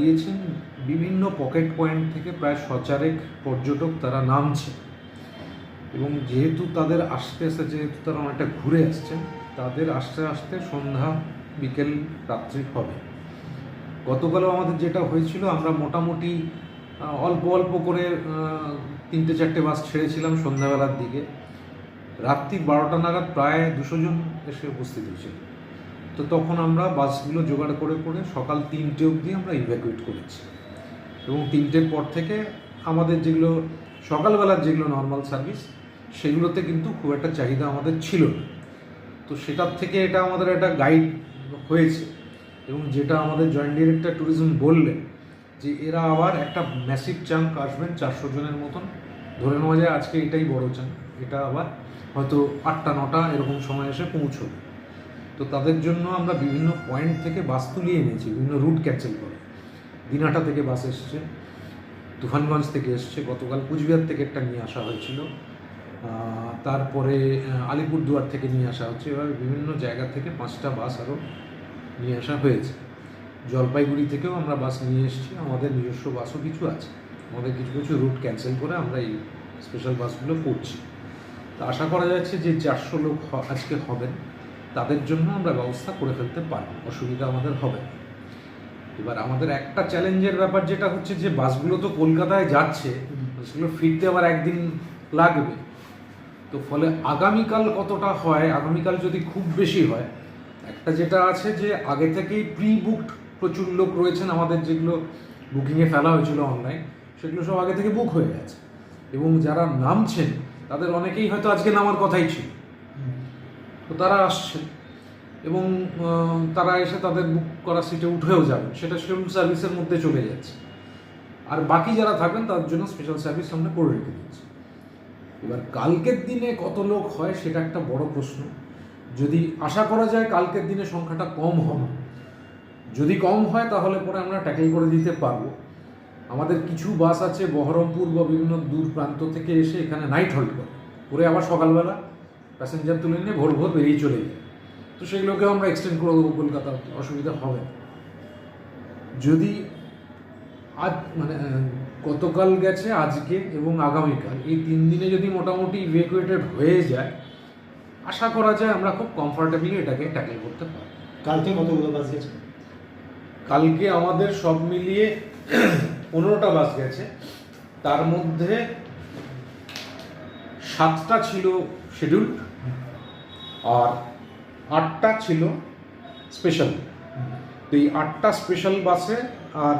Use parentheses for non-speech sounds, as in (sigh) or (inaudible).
দিয়েছেন, বিভিন্ন pocket point থেকে প্রায় সচারেক পর্যটক তারা নামছে এবং যেহেতু তাদের আসতে আসতে, যেহেতু তারা অনেকটা ঘুরে আসছেন, তাদের আসতে আসতে সন্ধ্যা, বিকেল, রাত্রি হবে। গতকালও আমাদের যেটা হয়েছিল, আমরা মোটামুটি অল্প অল্প করে তিনটে চারটে বাস ছেড়েছিলাম সন্ধ্যাবেলার দিকে। রাত্রি বারোটা নাগাদ প্রায় দুশো জন এসে উপস্থিত হয়েছিল। তো তখন আমরা বাসগুলো জোগাড় করে করে সকাল তিনটে অবধি আমরা ইভ্যাকুয়েট করেছি। এবং তিনটের পর থেকে আমাদের যেগুলো, সকালবেলার যেগুলো নর্মাল সার্ভিস সেগুলোতে কিন্তু খুব একটা চাহিদা আমাদের ছিল না। তো সেটার থেকে এটা আমাদের একটা গাইড হয়েছে। এবং যেটা আমাদের জয়েন্ট ডিরেক্টর ট্যুরিজম বললেন যে এরা আবার একটা ম্যাসিভ চাঙ্ক আসবেন চারশো জনের মতন। ধরে নেওয়া যায় আজকে এটাই বড় চাঙ্ক এটা আবার হয়তো আটটা, নটা এরকম সময় এসে পৌঁছবে। তো তাদের জন্য আমরা বিভিন্ন পয়েন্ট থেকে বাস তুলিয়ে এনেছি, বিভিন্ন রুট ক্যান্সেল করে। দিনহাটা থেকে বাস এসছে, তুফানগঞ্জ থেকে এসছে, গতকাল কুচবিহার থেকে একটা নিয়ে আসা হয়েছিল। তারপরে আলিপুরদুয়ার থেকে নিয়ে আসা হচ্ছে। এভাবে বিভিন্ন জায়গা থেকে পাঁচটা বাস আরও নিয়ে আসা হয়েছে। জলপাইগুড়ি থেকেও আমরা বাস নিয়ে এসেছি। আমাদের নিজস্ব বাসও কিছু আছে। আমাদের কিছু কিছু রুট ক্যান্সেল করে আমরা এই স্পেশাল বাসগুলো করছি। তা আশা করা যাচ্ছে যে চারশো লোক আজকে হবেন। তাদের জন্য আমরা ব্যবস্থা করে ফেলতে পারব অসুবিধা আমাদের হবে এবার আমাদের একটা চ্যালেঞ্জের ব্যাপার যেটা হচ্ছে যে বাসগুলো তো কলকাতায় যাচ্ছে সেগুলো ফিরতে আবার একদিন লাগবে। তো ফলে আগামীকাল কতটা হয় আগামীকাল যদি খুব বেশি হয় একটা যেটা আছে যে আগে থেকেই প্রি বুকড প্রচুর লোক রয়েছেন আমাদের যেগুলো বুকিংয়ে ফেলা হয়েছিল অনলাইন সেগুলো সব আগে থেকে বুক হয়ে গেছে। এবং যারা নামছেন তাদের অনেকেই হয়তো আজকে নামার কথাই ছিল। তো তারা আসছেন। এবং তারা এসে তাদের বুক করা সিটে উঠেও যাবেন সেটা শিডিউল সার্ভিসের মধ্যে চলে যাচ্ছে। আর বাকি যারা থাকবেন, তার জন্য স্পেশাল সার্ভিস আমরা করে রেখে দিচ্ছি। এবার কালকের দিনে কত লোক হয়, সেটা একটা বড় প্রশ্ন। যদি আশা করা যায় কালকের দিনে সংখ্যাটা কম হবে। যদি কম হয়, তাহলে পরে আমরা ট্যাকেল করে দিতে পারব। আমাদের কিছু বাস আছে, বহরমপুর বা বিভিন্ন দূর প্রান্ত থেকে এসে এখানে নাইট হল্ট করে। করে আবার সকালবেলা প্যাসেঞ্জার তুলে নিয়ে ভোর ভোর বেরিয়ে চলে যায়। তো সেগুলোকেও আমরা এক্সটেন্ড করে দেবো কলকাতা অসুবিধা হবে না। যদি আজ মানে গতকাল গেছে আজকে এবং আগামীকাল এই তিন দিনে যদি মোটামুটি ইভেকুয়েটেড হয়ে যায় আশা করা যায় আমরা খুব কমফর্টেবলি এটাকে ট্যাকেল করতে পারি কালকে কতগুলো বাস গেছে? কালকে আমাদের সব মিলিয়ে (clears throat) পনেরোটা বাস গেছে। তার মধ্যে সাতটা ছিল শিডিউল আর আটটা ছিল স্পেশাল তো এই আটটা স্পেশাল বাসে আর